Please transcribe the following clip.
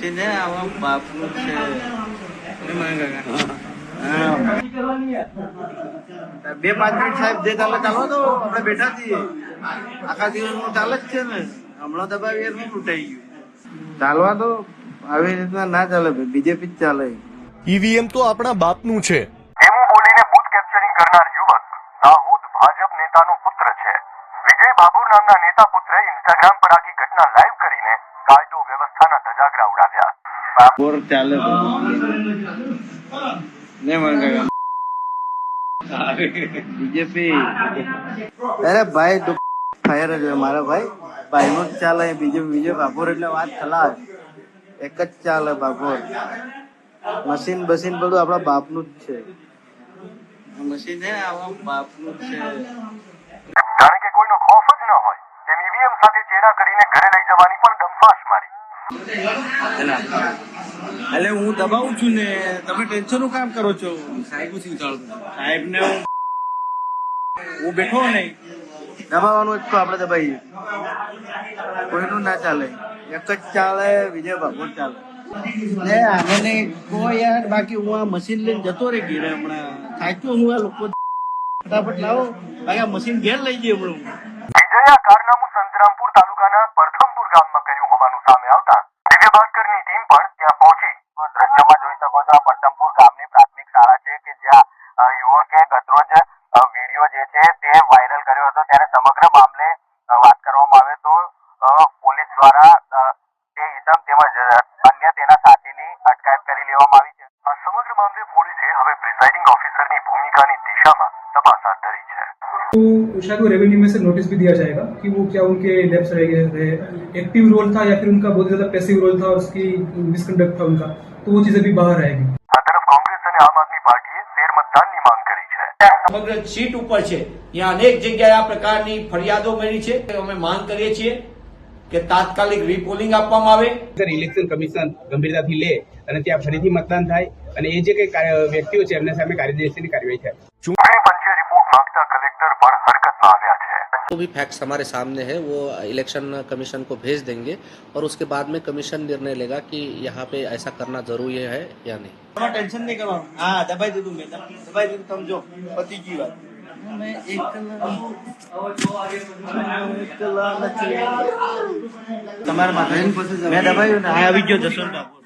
Machine ને આવા બાપનું છે. બે પાંચ મિનિટ સાહેબ જે ચાલે ચાલો તો આપણે બેઠા છીએ. આખા દિવસનું ચાલે જ છે ને. હમણાં દબાવી એમ લૂંટાઈ ગયું. ચાલવા તો આવી રીતના ના ચાલે બીજેપી જ ચાલે. ઈવીએમ તો આપણા બાપનું છે. એવું બોલીને બૂથ કેપ્ચરિંગ કરનાર યુવક દાહોદ ભાજપ નેતાનો પુત્ર છે. વિજય બાબુર નામના નેતા પુત્રે ઇન્સ્ટાગ્રામ પર આખી ઘટના લાઈવ કરીને કાયદો, વ્યવસ્થાના ધજાગરા ઉડાવ્યા. બોર ચાલે ને મને બીજેપી અરે ભાઈ દુ- ફાયર જ મારા ભાઈ. ભાઈ નું ચાલે, બીજો બીજો બાપોર એટલે વાત ખલાસ. એક જ ચાલે બાપોર. મશીન બસીન બધું આપણા બાપનું જ છે. મશીન હે આવા બાપનું જ છે જાણે કે કોઈનો ખોફ જ ન હોય તેમ ચેડા કરીને ઘરે લઈ જવાની પણ દમફાશ મારી. એટલે હું દબાવું છું ને તમે ટેન્શનનું કામ કરો છો? સાહેબ સાહેબ ને હું હું બેઠો નહીં. દબાવવાનું એક તો આપણે દબાઈએ. કોઈનું ના ચાલે. એક જ ચાલે વિજય બાબુ ચાલે. ને આને કોઈ યાર બાકી હું આ મશીન લઈને જતો રહી ઘેરે હમણાં. સાચું હું આ લોકો. ફટાફટ લાવો. બાકી આ મશીન ઘેર લઈ જઈએ હમણાં. સંતરામપુર તાલુકાના પ્રથમપુર ગામમાં કર્યું હોવાનું સામે આવતા દિવ્ય ભાસ્કરની ટીમ પણ ત્યાં પહોંચી. દ્રશ્યમાં જોઈ શકો છો આ પ્રથમપુર ગામની પ્રાથમિક શાળા છે કે જ્યાં યુવકે ગતરોજ વીડિયો જે છે તે વાયરલ કર્યો હતો. ત્યારે સમગ્ર મામલે વાત કરવામાં આવે તો પોલીસ દ્વારા તે ઈસમ તેમજ અન્ય તેના સાથીની અટકાયત કરી લેવામાં આવી છે. આ સમગ્ર મામલે પોલીસે હવે પ્રિસાઇડિંગ ઓફિસરની ભૂમિકાની દિશામાં તપાસ હાથ ધરી છે. तो शायद वो रेवेन्यू में से नोटिस भी दिया जाएगा कि वो क्या उनके लैप्स रह गए थे एक्टिव रोल था या फिर उनका बहुत ज्यादा पैसिव रोल था और उसकी मिसकंडक्ट था उनका तो वो चीज़ अभी बाहर आएगी આ તરફ કોંગ્રેસ અને આમ આદમી પાર્ટીએ ફેર મતદાનની માંગ કરી છે સમગ્ર સીટ ઉપર છે ત્યાં અનેક જગ્યાએ આ પ્રકારની ફરિયાદો મળી છે અમે માંગ કરીએ છીએ કે તાત્કાલિક રીપોલિંગ આપવામાં આવે સર ઇલેક્શન કમિશન ગંભીરતાથી લે અને ત્યાં ફરીથી મતદાન થાય અને એ જે કઈ કાર્ય- વ્યક્તિઓ છે એમના સામે કાર્યદર્શીની કાર્યવાહી થાય ચૂંટણી પંચે રિપોર્ટ માંગતા કલેક્ટર પણ હરકતમાં આવ્યા છે जो भी फैक्ट्स हमारे सामने है वो इलेक्शन कमीशन को भेज देंगे और उसके बाद में कमीशन निर्णय लेगा कि यहाँ पे ऐसा करना जरूरी है या नहीं તમારે ટેન્શન નહીં કરવાનું હા દબાઈ દીધું મેં દબાઈ દીધું તમે જો પતી ગઈ વાત મેં એકલા એકલા નથી તમારા માથે મેં દબાયું ને આ આવી ગયો જસવંત બાબુ